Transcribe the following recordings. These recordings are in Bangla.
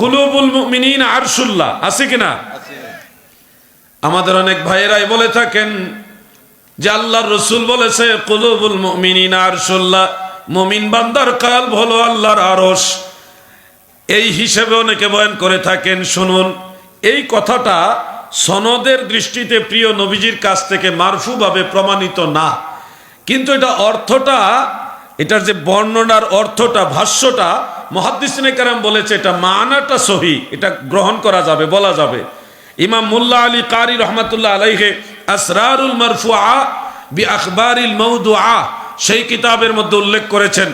কুলুবুল মুমিনিন আরশুল্লাহ, আছে কিনা? আমাদের অনেক ভাইয়েরাই বলে থাকেন যে আল্লাহর রসুল বলেছে, কুলুবুল মুমিনিন আরশুল্লাহ, মুমিন বান্দার কাল হলো আল্লাহর আরশ। এই হিসেবে অনেকে বয়ান করে থাকেন, শুনুন, এই কথাটা সনদের দৃষ্টিতে প্রিয় নবীজির কাছ থেকে মারফুভাবে প্রমাণিত না। কিন্তু এটা অর্থটা, এটার যে বর্ণনার অর্থটা, ভাষ্যটা মহাদ্দিসিনে কারাম বলেছে, এটা মানাটা সহি, এটা গ্রহণ করা যাবে, বলা যাবে। ইমাম মুল্লা আলী কারি রহমাতুল্লাহ আলাইহে আসরারুল মারফুআ বি আখবারিল মৌদুআ সেই কিতাবের মধ্যে উল্লেখ করেছেন।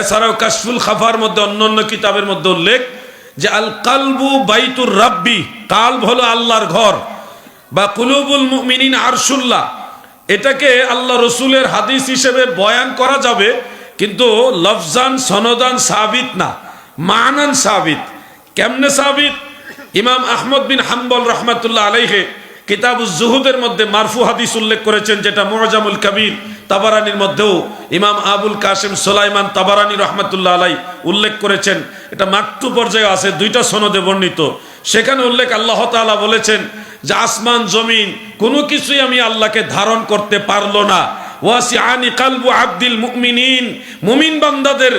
এছাড়াও কাশফুল খাফার মধ্যে অন্যান্য কিতাবের মধ্যে উল্লেখ যে, আল কালবু বাইতুর রাব্বি, কালব হলো আল্লাহর ঘর, বা কুলুবুল মুমিনিন আরশুল্লাহ, এটাকে আল্লাহ রসুলের হাদিস হিসেবে বয়ান করা যাবে। কিন্তু লফজান সনদান সাবিত না, মানান সাবিত। কেমনে সাবিত? ইমাম আহমদ বিন হাম্বল রহমাতুল্লাহ আলাইহে কিতাব জুহুদের মধ্যে মারফু হাদিস উল্লেখ করেছেন, যেটা মোজামুল কবির তাবারানির মধ্যেও ইমাম আবুল কাসিম সোলাইমান তাবারানি রহমাতুল্লাহ আলাই উল্লেখ করেছেন। এটা মাকতু পর্যায়ে আছে, দুইটা সনদে বর্ণিত। সেখানে উল্লেখ আল্লাহ তাআলা বলেছেন যে আসমান, জমিন, কোনো কিছুই আমি আল্লাহকে ধারণ করতে পারল না। ওয়াসি আনি কালবু আব্দিল মুমিনিন। মুমিন বান্দাদের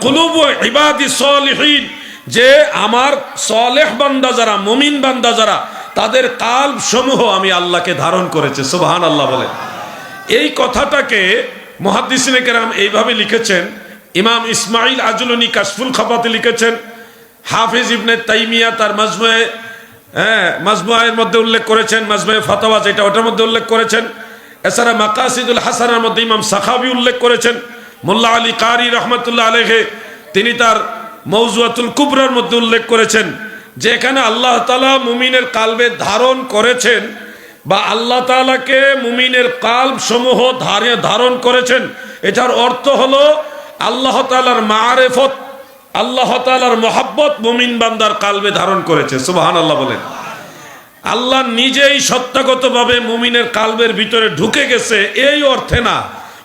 কুলুবু ইবাদি সলিহিন। যে আমার সলেহ বান্দা যারা, মুমিন বান্দা যারা, তাদের কাল সমূহ আমি আল্লাহকে ধারণ করেছে। সুবহান আল্লাহ বলে এই কথাটাকে মহাদিসিনে কেরাম এইভাবে লিখেছেন। ইমাম ইসমাইল আজলুনি কাশফুল খাপাতে লিখেছেন। হাফিজ ইবনে তাইমিয়া তার মাজমুয়ে হ্যাঁ মাজমুয়ের মধ্যে উল্লেখ করেছেন। মাজমুয়ে ফাতাওয়া যেটা, ওটার মধ্যে উল্লেখ করেছেন। এছাড়া মাকাসিদুল হাসানের মধ্যে ইমাম সাখাবি উল্লেখ করেছেন, মোল্লা আলী কারি রহমতুল্লাহ আলেহে তিনি তার মৌজুয়াতুল কুবরার মধ্যে উল্লেখ করেছেন যে এখানে আল্লাহ তালা মুমিনের কালবে ধারণ করেছেন বা আল্লাহ তালাকে মুমিনের কাল সমূহ ধারে ধারণ করেছেন। এটার অর্থ হলো আল্লাহ তালার মারেফত, আল্লাহ তালার মহাব্বত মুমিন বান্দার কালবে ধারণ করেছে। সুবাহান আল্লাহ বলেন। আল্লাহ নিজেই সত্যাগতভাবে মুমিনের কালবের ভিতরে ঢুকে গেছে, এই অর্থে না।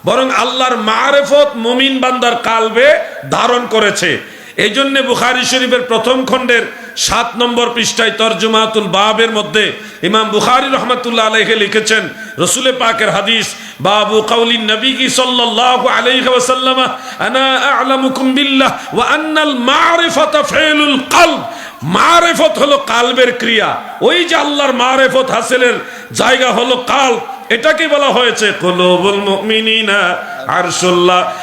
বরং আল্লাহর মারেফত মুমিন বান্দার কালবে ধারণ করেছে। এই জন্যে বুখারি শরীফের প্রথম খণ্ডের সাত নম্বর পৃষ্ঠায় তর্জমাতুল বাবের মধ্যে ইমাম বুখারি রহমতুল্লাহ আলহে লিখেছেন, রসুলে পাকের হাদিস, বাবু কাউলিন নবী কি সাল্লাল্লাহু আলাইহি ওয়াসাল্লাম, আনা আ'লামুকুম বিল্লাহ, ওয়া আন্নাল মারিফাতা ফিলুল কলব। মারেফত হলো কালবের ক্রিয়া। ওই যে আল্লাহর মারেফত হাসেলের জায়গা হলো কাল, এটাকে বলা হয়েছে কুলুবুল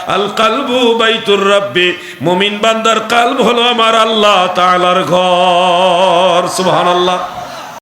আল কালবু বাইতুর রাব্বি। মুমিন বান্দার কালব হলো আমার আল্লাহ তাআলার ঘর। সুবহানাল্লাহ।